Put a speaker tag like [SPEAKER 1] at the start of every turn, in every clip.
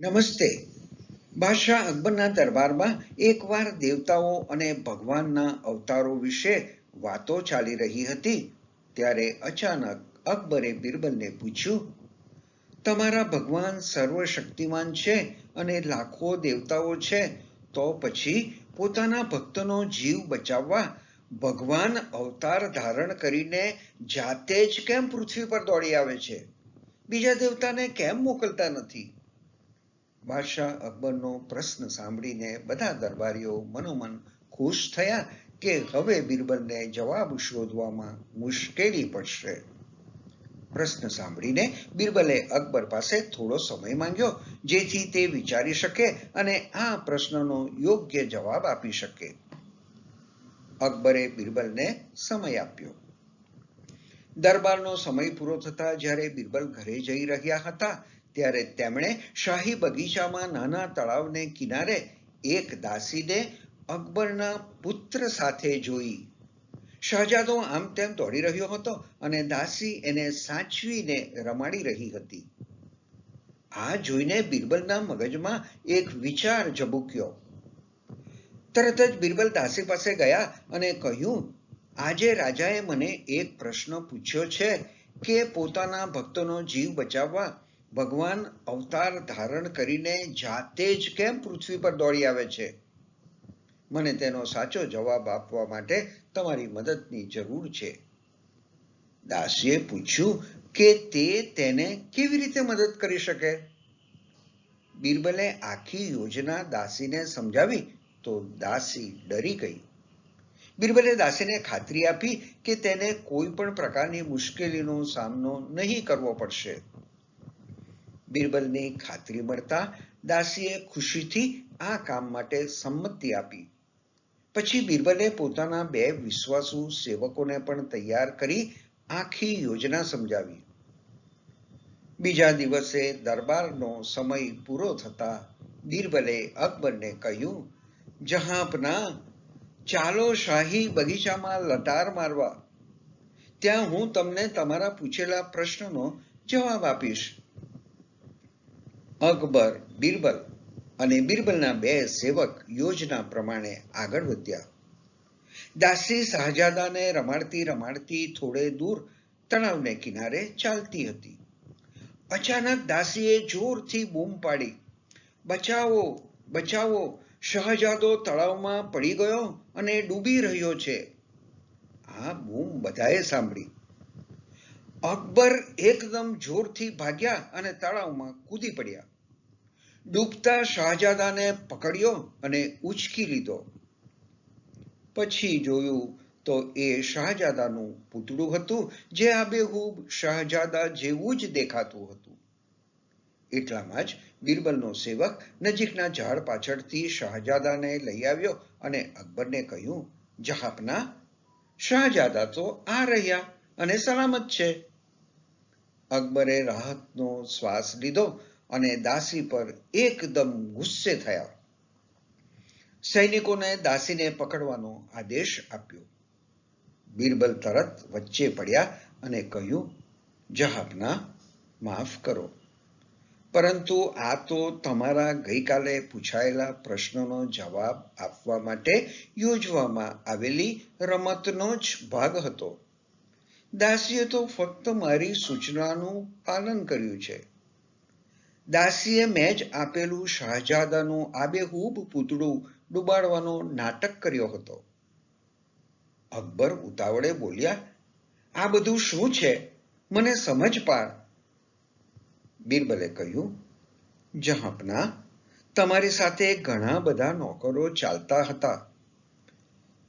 [SPEAKER 1] નમસ્તે. બાદશાહ અકબરના દરબારમાં એકવાર દેવતાઓ અને ભગવાનના અવતારો વિશે વાતો ચાલી રહી હતી, ત્યારે અચાનક અકબરે બિરબલને પૂછ્યું, તમારા ભગવાન સર્વશક્તિમાન છે અને લાખો દેવતાઓ છે, તો પછી પોતાના ભક્તનો જીવ બચાવવા ભગવાન અવતાર ધારણ કરીને જાતે જ કેમ પૃથ્વી પર દોડી આવે છે? બીજા દેવતાને કેમ મોકલતા નથી? બાદશાહ અકબરનો પ્રશ્ન સાંભળીને બધા દરબારીઓ મનોમન ખુશ થયા કે હવે બિરબલને જવાબ શોધવામાં મુશ્કેલી પડશે. પ્રશ્ન સાંભળીને બિરબલે અકબર પાસે થોડો સમય માંગ્યો, જેથી તે વિચારી શકે અને આ પ્રશ્નનો યોગ્ય જવાબ આપી શકે. અકબરે બિરબલને સમય આપ્યો. દરબારનો સમય પૂરો થતા જ્યારે બિરબલ ઘરે જઈ રહ્યા હતા ત્યારે તેમણે શાહી બગીચામાં નાના તળાવને કિનારે એક દાસીને અકબરના પુત્ર સાથે જોઈ. શાહજાદો આમ તેમ દોડી રહ્યો હતો અને દાસી એને સાચવીને રમાડી રહી હતી. આ જોઈને બિરબલના મગજમાં એક વિચાર ઝબુક્યો. તરત જ બિરબલ દાસી પાસે ગયા અને કહ્યું, આજે રાજાએ મને એક પ્રશ્ન પૂછ્યો છે કે પોતાના ભક્તોનો જીવ બચાવવા ભગવાન અવતાર ધારણ કરીને જાતે જ કેમ પૃથ્વી પર દોડી આવે છે? મને તેનો સાચો જવાબ આપવા માટે તમારી મદદની જરૂર છે. દાસીએ પૂછ્યું કે તે તેને કેવી રીતે મદદ કરી શકે? બિરબલે આખી યોજના દાસીને સમજાવી તો દાસી ડરી ગઈ. બિરબલે દાસીને ખાતરી આપી કે તેને કોઈ પણ પ્રકારની મુશ્કેલીનો સામનો નહીં કરવો પડશે. બિરબલની ખાતરી મળતા દાસીએ ખુશીથી આ કામ માટે સંમતિ આપી. પછી બિરબલે પોતાના બે વિશ્વાસુ સેવકોને પણ તૈયાર કરી આખી યોજના સમજાવી. બીજા દિવસે દરબારનો સમય પૂરો થતા બિરબલે અકબરને કહ્યું જહાંપના ચાલો શાહી બગીચામાં લટાર મારવા. ત્યાં હું તમને તમારા પૂછેલા પ્રશ્નનો જવાબ આપીશ. અકબર, બિરબલ અને બિરબલના બે સેવક યોજના પ્રમાણે આગળ વધ્યા. દાસી શાહજાદાને રમાડતી રમાડતી થોડે દૂર તણાવને કિનારે ચાલતી હતી. અચાનક દાસીએ જોરથી બૂમ પાડી, બચાવો બચાવો, શહજાદો તળાવમાં પડી ગયો અને ડૂબી રહ્યો છે. આ બૂમ બધાએ સાંભળી. અકબર એકદમ જોરથી ભાગ્યા અને તળાવમાં કૂદી પડ્યા. ડૂબતા શાહજાદાને પકડ્યો અને ઉચકી લીધો. પછી જોયું તો એ શાહજાદાનું પૂતળું હતું, જે આબેહૂબ શાહજાદા જેવું જ દેખાતું હતું. એટલામાં જ બિરબલનો સેવક નજીકના ઝાડ પાછળથી શાહજાદાને લઈ આવ્યો અને અકબરને કહ્યું, જહાપના, શાહજાદા તો આ રહ્યા અને સલામત છે. અકબરે રાહતનો શ્વાસ લીધો અને દાસી પર એકદમ ગુસ્સે થયા. સૈનિકોને દાસીને પકડવાનો આદેશ આપ્યો. બીરબલ તરત વચ્ચે પડ્યા અને કહ્યું જહાપના માફ કરો. પરંતુ આ તો તમારા ગઈકાલે પૂછાયેલા પ્રશ્નનો જવાબ આપવા માટે યોજવામાં આવેલી રમતનો જ ભાગ હતો. દાસીએ તો ફક્ત મારી સૂચનાનું પાલન કર્યું છે. દાસીએ મેં જ આપેલું શાહજાદાનું આબેહૂબ પૂતળું ડુબાડવાનો નાટક કર્યો હતો. અકબર ઉતાવળે બોલ્યા, આ બધું શું છે? મને સમજ પાડ. બિરબલે કહ્યું, જહાપના, તમારી સાથે ઘણા બધા નોકરો ચાલતા હતા.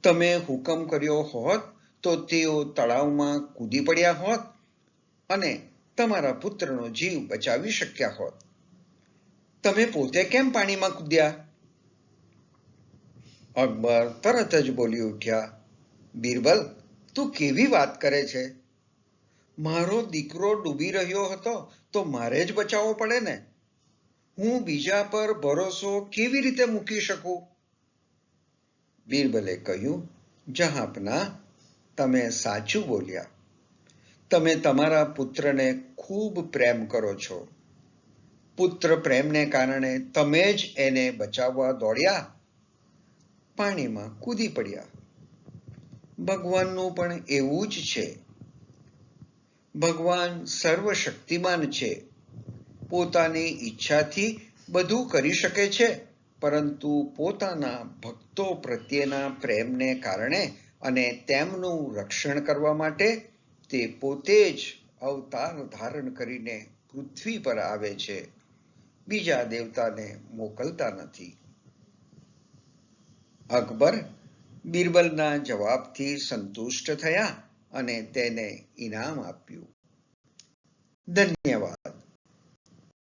[SPEAKER 1] તમે હુકમ કર્યો હોત તો તેઓ તળાવમાં કૂદી પડ્યા હોત અને તમારા પુત્રનો જીવ બચાવી શક્યા હોત. તમે પોતે કેમ પાણીમાં કૂદ્યા? અકબર તરત જ બોલી ઉઠ્યા, બિરબલ, તું કેવી વાત કરે છે? મારો દીકરો ડૂબી રહ્યો હતો, તો મારે જ બચાવવો પડે ને? હું બીજા પર ભરોસો કેવી રીતે મૂકી શકું? બીરબલે કહ્યું, જહાપના તમે સાચું બોલ્યા. તમે તમારા પુત્રને ખૂબ પ્રેમ કરો છો. પુત્ર પ્રેમને કારણે તમે જ એને બચાવવા દોડ્યા. પાણીમાં કૂદી પડ્યા. ભગવાનનું પણ એવું જ છે. ભગવાન સર્વશક્તિમાન છે. પોતાની ઈચ્છાથી બધું કરી શકે છે, પરંતુ પોતાના ભક્તો પ્રત્યેના પ્રેમને કારણે અને તેમનું રક્ષણ કરવા માટે તે પોતે જ અવતાર ધારણ કરીને પૃથ્વી પર આવે છે. બીજા દેવતાને મોકલતા નથી. અકબર બિરબલના જવાબથી સંતુષ્ટ થયા અને તેને ઇનામ આપ્યું. ધન્યવાદ.